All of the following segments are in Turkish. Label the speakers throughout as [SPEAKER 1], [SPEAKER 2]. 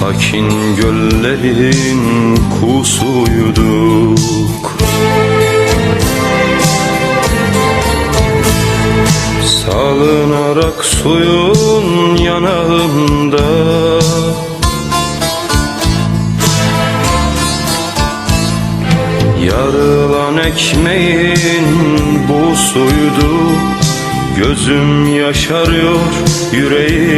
[SPEAKER 1] Sakin göllerin kusuyduk. Salınarak suyun yanağında. Yarılan ekmeğin bu suydu. Gözüm yaşarıyor, yüreğim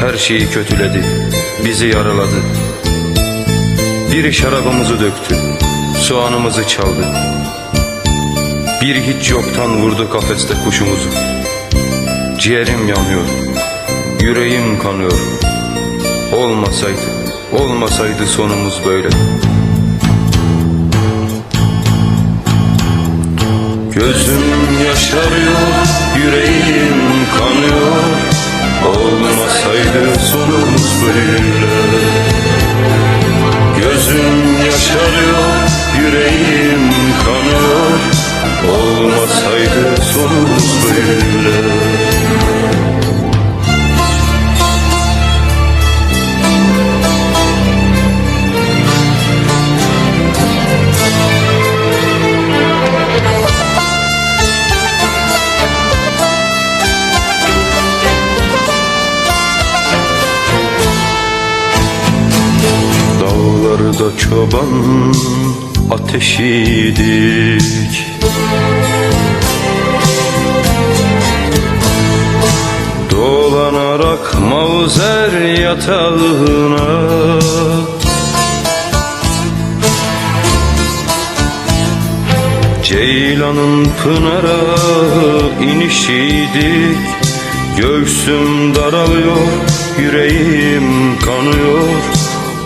[SPEAKER 1] Her şeyi kötüledi, bizi yaraladı. Biri şarabımızı döktü, soğanımızı çaldı. Biri hiç yoktan vurdu kafeste kuşumuzu. Ciğerim yanıyor, yüreğim kanıyor. Olmasaydı, olmasaydı sonumuz böyle. Gözüm yaşarıyor, yüreğim Olmasaydı sonumuz böyle. Dağlarda çoban ateşiydik Dolanarak mavzer yatağına. Ceylanın pınara inişiydik Göğsüm daralıyor, yüreğim kanıyor.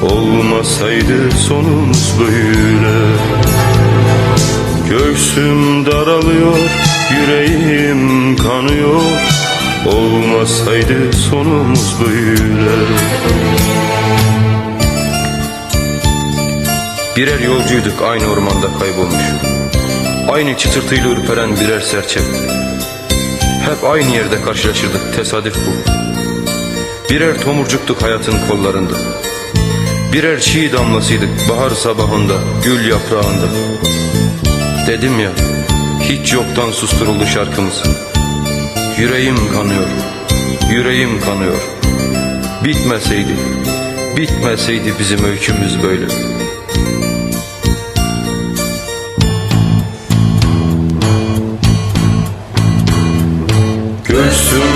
[SPEAKER 1] Olmasaydı sonumuz böyle. Göğsüm daralıyor, yüreğim kanıyor Olmasaydı sonumuz böyle. Birer yolcuyduk aynı ormanda kaybolmuş. Aynı çıtırtıyla ürperen birer serçe. Hep aynı yerde karşılaşırdık tesadüf bu. Birer tomurcuktuk hayatın kollarında. Birer çiğ damlasıydık bahar sabahında Gül yaprağında. Dedim ya hiç yoktan susturuldu şarkımız Yüreğim kanıyor Yüreğim kanıyor. Bitmeseydi Bitmeseydi bizim öykümüz böyle. Göğsüm